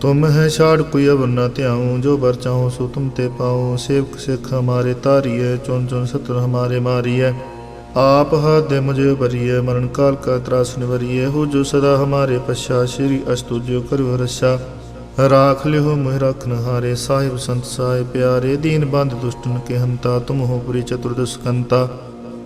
ਤੁਮ ਹੈ ਛਾੜ ਕੋਈ ਅਵਰ ਨ ਧਿਆਉ, ਜੋ ਬਰ ਚਾਹੋ ਸੋ ਤੁਮ ਤੇ ਪਾਉ ਸੇਵਕ ਸਿਖ ਹਮਾਰੇ ਤਾਰੀਏ ਚੁਨ ਚੁਨ ਸਤਰ ਹਮਾਰੇ ਮਾਰੀਏ ਆਪ ਹੱਥ ਦੇ ਮੁਝੇ ਬਰੀਏ ਮਰਨ ਕਾਲ ਕਾ ਤਰਾਸ ਨਿਵਰੀਏ ਹੋ ਜੋ ਸਦਾ ਹਮਾਰੇ ਪਛਾ, ਸ਼੍ਰੀ ਅਸਤੁ ਜੋ ਕਰਿਓ ਰਛਾ। ਰਾਖ ਲਿਓ ਮੋਹਿ ਰਖਨ ਹਾਰੇ ਸਾਹਿਬ ਸੰਤ ਸਾਹਿਬ ਪਿਆਰੇ। ਦੀਨ ਬੰਦ ਦੁਸ਼ਟਨ ਕੇ ਹੰਤਾ, ਤੁਮ ਹੋ ਪੁਰੀ ਚਤੁਰਦਸ਼ਕੰਤਾ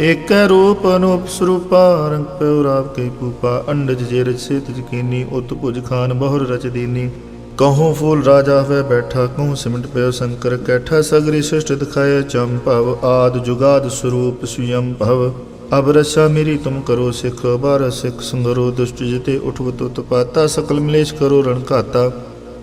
ਏਕੈ ਰੂਪ ਅਨੂਪ ਸਰੂਪਾ, ਰੰਗ ਪਿਉ ਰਾਵ ਕੇ ਪੂਪਾ ਅੰਡਜ ਜੇ ਰਚ ਸੇਤ ਜਕੀਨੀ ਉਤ ਭੁਜ ਖਾਨ ਬਹੁਰ ਰਚ ਦੀਨੀ। ਕਹੂੰ ਫੂਲ ਰਾਜਾ ਹੋਵੇ ਬੈਠਾ, ਕਹੂੰ ਸਿਮਟ ਪਿਓ ਸ਼ੰਕਰ ਕੈਠਾ, ਸਗਰੀ ਸ੍ਰਿਸ਼ਟ ਦਿਖਾਏ ਭਵ, ਆਦ ਜੁਗਾਦ ਸਰੂਪ ਸੁਯੰ ਭਵ। ਅਬ ਰਛਾ ਮੇਰੀ ਤੁਮ ਕਰੋ ਸਿਖ, ਬਾਰ ਸਿਖ ਸੰਗਰੋ, ਦੁਸ਼ਟ ਜਿਤੇ ਉਠਵਤ ਉਤਪਾਤਾ ਸਕਲ ਮਲੇਸ਼ ਕਰੋ ਰਣ ਘਾਤਾ।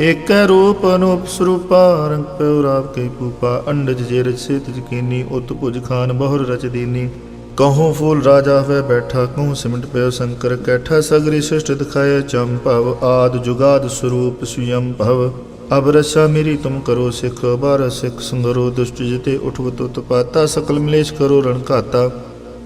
ਏਕੈ ਰੂਪ ਅਨੂਪ ਸਰੂਪਾ ਰੰਗ ਪਿਉ ਰਾਵ ਕੇ ਪੂਪਾ, ਅੰਡਜ ਜੇ ਰਚ ਸੇਤ ਜਕੀਨੀ, ਉਤ ਭੁਜ ਖਾਨ ਬਹੁਰ ਰਚ ਦੀਨੀ। ਕਹੂੰ ਫੂਲ ਰਾਜਾ ਹੋਵੇ ਬੈਠਾ, ਕਹੂੰ ਸਿਮਟ ਪਿਓ ਸ਼ੰਕਰ ਕੈਠਾ, ਸਗਰੀ ਸ੍ਰਿਸ਼ਟ ਦਿਖਾਏ ਭਵ, ਆਦ ਜੁਗਾਦ ਸਰੂਪ ਸੁਯੰ ਭਵ। ਅਬ ਰਸਾ ਮੇਰੀ ਤੁਮ ਕਰੋ ਸਿਖ ਬਾਰ ਸਿਖ ਸੰਗਰੋ, ਦੁਸ਼ਟ ਜਿਤੇ ਊਠਵ ਤੁਤ ਪਾਤਾ, ਸਕਲ ਮਲੇਸ਼ ਕਰੋ ਰਣ ਘਾਤਾ।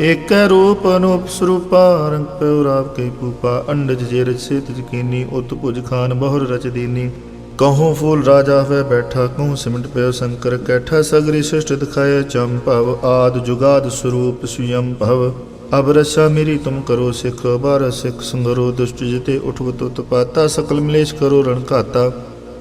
ਏਕੈ ਰੂਪ ਅਨੂਪ ਸਰੂਪਾ, ਰੰਗ ਪਿਉ ਰਾਵ ਕੇ ਪੂਪਾ ਅੰਡਜ ਜੇ ਰਚ ਸੇਤ ਜਕੀਨੀ ਉਤ ਭੁਜ ਖਾਨ ਬਹੁਰ ਰਚ ਦੀਨੀ। ਕਹੂੰ ਫੂਲ ਰਾਜਾ ਹੋਵੇ ਬੈਠਾ, ਕਹੂੰ ਸਿਮਟ ਪਿਓ ਸ਼ੰਕਰ ਕੈਠਾ, ਸਗਰੀ ਸ੍ਰਿਸ਼ਟ ਦਿਖਾਏ ਭਵ, ਆਦ ਜੁਗਾਦ ਸਰੂਪ ਸੁਯੰ ਭਵ। ਅਬ ਰਸਾ ਮੇਰੀ ਤੁਮ ਕਰੋ ਸਿਖ ਬਾਰ ਸਿਖ ਸੰਗਰੋ, ਦੁਸ਼ਟ ਜਿਤੇ ਉਠਵਤ ਉਤਪਾਤਾ ਸਕਲ ਮਲੇਸ਼ ਕਰੋ ਰਣ ਘਾਤਾ।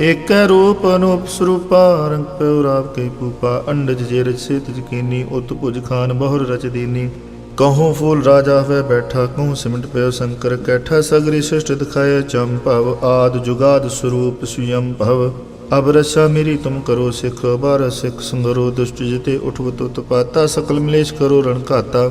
ਏਕੈ ਰੂਪ ਅਨੂਪ ਸਰੂਪਾ ਰੰਗ ਪਿਉ ਰਾਵ ਕੈ ਪੂਪਾ, ਅੰਡਜ ਜੇ ਰਚ ਸੇਤ ਜਕੀਨੀ ਉਤ ਭੁਜ ਖਾਨ ਬਹੁਰ ਰਚ ਦੀਨੀ। ਕਹੂੰ ਫੂਲ ਰਾਜਾ ਹੋਵੇ ਬੈਠਾ ਕਹੂੰ ਸਿਮਟ ਪਿਓ ਸ਼ੰਕਰ ਕੈਠਾ, ਸਗਰੀ ਸ੍ਰਿਸ਼ਟ ਦਿਖਾਏ ਭਵ, ਆਦ ਜੁਗਾਦ ਸਰੂਪ ਸੁਯੰ ਭਵ। ਅਬ ਰਸਾ ਮੇਰੀ ਤੁਮ ਕਰੋ ਸਿਖ, ਬਾਰ ਸਿਖ ਸੰਗਰੋ, ਦੁਸ਼ਟ ਜਿਤੇ ਊਠਵ ਤੁਤ ਪਾਤਾ, ਸਕਲ ਮਲੇਸ਼ ਕਰੋ ਰਣ ਘਾਤਾ।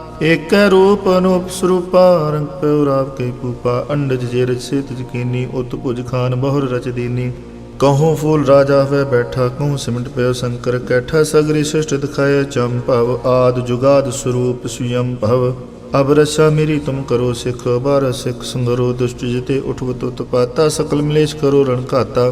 ਏਕੈ ਰੂਪ ਅਨੂਪ ਸਰੂਪਾ, ਰੰਗ ਪਿਉ ਰਾਵ ਕੇ ਪੂਪਾ ਅੰਡਜ ਜੇ ਰਚ ਸੇਤ ਜਕੀਨੀ ਉਤ ਭੁਜ ਖਾਨ ਬਹੁਰ ਰਚ ਦੀਨੀ। ਕਹੂੰ ਫੂਲ ਰਾਜਾ ਹੋਇ ਬੈਠਾ, ਕਹੂੰ ਸਿਮਟ ਪਿਓ ਸ਼ੰਕਰ ਕੈਠਾ, ਸਗਰੀ ਸ੍ਰਿਸ਼ਟ ਦਿਖਾਏ ਚੰਪਵ ਆਦ ਜੁਗਾਦ ਸਰੂਪ ਸੁਯੰ ਭਵ। ਅਬ ਰਸਾ ਮੇਰੀ ਤੁਮ ਕਰੋ ਸਿਖ, ਬਾਰ ਸਿਖ ਸੰਗਰੋ, ਦੁਸ਼ਟ ਜਿਤੇ ਉਠਵਤ ਉਤਪਾਤਾ ਸਕਲ ਮਲੇਸ਼ ਕਰੋ ਰਣ ਘਾਤਾ।